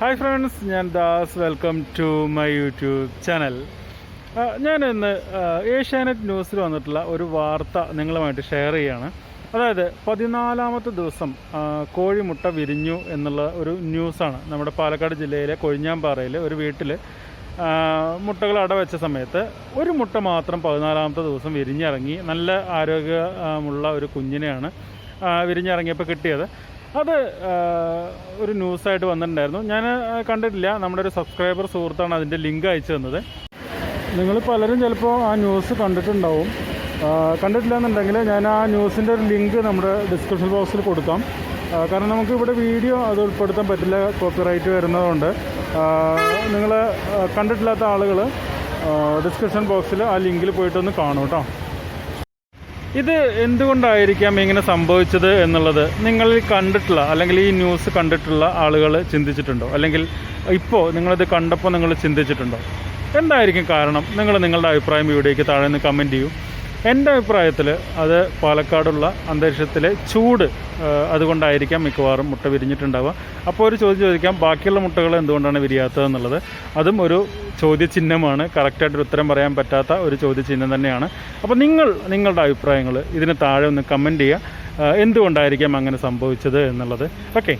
Hi friends ഞാൻ Das. Welcome to my YouTube channel ഞാൻ ഇന്ന് ഏഷ്യാനെറ്റ് ന്യൂസിൽ വന്നിട്ടുള്ള ഒരു വാർത്ത നിങ്ങളുമായിട്ട് ഷെയർ ചെയ്യാണ്. അതായത് പതിനാലാമത്തെ ദിവസം കോഴിമുട്ട വിരിഞ്ഞു എന്നുള്ള ഒരു ന്യൂസാണ് നമ്മുടെ പാലക്കാട് ജില്ലയിലെ കൊഴിഞ്ഞാമ്പാറയിൽ ഒരു വീട്ടിൽ മുട്ടകൾ അടവെച്ച സമയത്ത് ഒരു മുട്ട മാത്രം പതിനാലാമത്തെ ദിവസം വിരിഞ്ഞിറങ്ങി. നല്ല ആരോഗ്യമുള്ള ഒരു കുഞ്ഞിനെയാണ് വിരിഞ്ഞിറങ്ങിയപ്പോൾ കിട്ടിയത്. അത് ഒരു ന്യൂസായിട്ട് വന്നിട്ടുണ്ടായിരുന്നു. ഞാൻ കണ്ടിട്ടില്ല. നമ്മുടെ ഒരു സബ്സ്ക്രൈബർ സുഹൃത്താണ് അതിന്റെ ലിങ്ക് അയച്ചു തന്നത്. നിങ്ങൾ പലരും ചിലപ്പോൾ ആ ന്യൂസ് കണ്ടിട്ടുണ്ടാവും. കണ്ടിട്ടില്ല എന്നുണ്ടെങ്കിൽ ഞാൻ ആ ന്യൂസിന്റെ ഒരു ലിങ്ക് നമ്മുടെ ഡിസ്ക്രിപ്ഷൻ ബോക്സിൽ കൊടുക്കാം. കാരണം നമുക്ക് ഇവിടെ വീഡിയോ അത് ഉൾപ്പെടുത്താൻ പറ്റില്ല കോപ്പിറൈറ്റ് വരുന്നതുകൊണ്ട്. നിങ്ങൾ കണ്ടിട്ടില്ലാത്ത ആളുകൾ ഡിസ്ക്രിപ്ഷൻ ബോക്സിൽ ആ ലിങ്കിൽ പോയിട്ടൊന്ന് കാണൂ കേട്ടോ. ഇത് എന്തുകൊണ്ടായിരിക്കാം ഇങ്ങനെ സംഭവിച്ചത് എന്നുള്ളത് നിങ്ങൾ കണ്ടിട്ടുള്ള അല്ലെങ്കിൽ ഈ ന്യൂസ് കണ്ടിട്ടുള്ള ആളുകൾ ചിന്തിച്ചിട്ടുണ്ടോ? അല്ലെങ്കിൽ ഇപ്പോൾ നിങ്ങളിത് കണ്ടപ്പോൾ നിങ്ങൾ ചിന്തിച്ചിട്ടുണ്ടോ? എന്തായിരിക്കും കാരണം? നിങ്ങൾ നിങ്ങളുടെ അഭിപ്രായം വീഡിയോയ്ക്ക് താഴെ നിന്ന് കമന്റ് ചെയ്യൂ. എന്റെ അഭിപ്രായത്തിൽ അത് പാലക്കാടുള്ള അന്തരീക്ഷത്തിലെ ചൂട് അതുകൊണ്ടായിരിക്കാം മിക്കവാറും മുട്ട വിരിഞ്ഞിട്ടുണ്ടാവുക. അപ്പോൾ ഒരു ചോദ്യം ചോദിക്കാം ബാക്കിയുള്ള മുട്ടകൾ എന്തുകൊണ്ടാണ് വിരിയാത്തതെന്നുള്ളത് അതും ഒരു ചോദ്യചിഹ്നമാണ്. കറക്റ്റായിട്ടൊരു ഉത്തരം പറയാൻ പറ്റാത്ത ഒരു ചോദ്യചിഹ്നം തന്നെയാണ്. അപ്പോൾ നിങ്ങൾ നിങ്ങളുടെ അഭിപ്രായങ്ങൾ ഇതിന് താഴെ ഒന്ന് കമന്റ് ചെയ്യുക. എന്തുകൊണ്ടായിരിക്കാം അങ്ങനെ സംഭവിച്ചത് എന്നുള്ളത്? ഓക്കെ.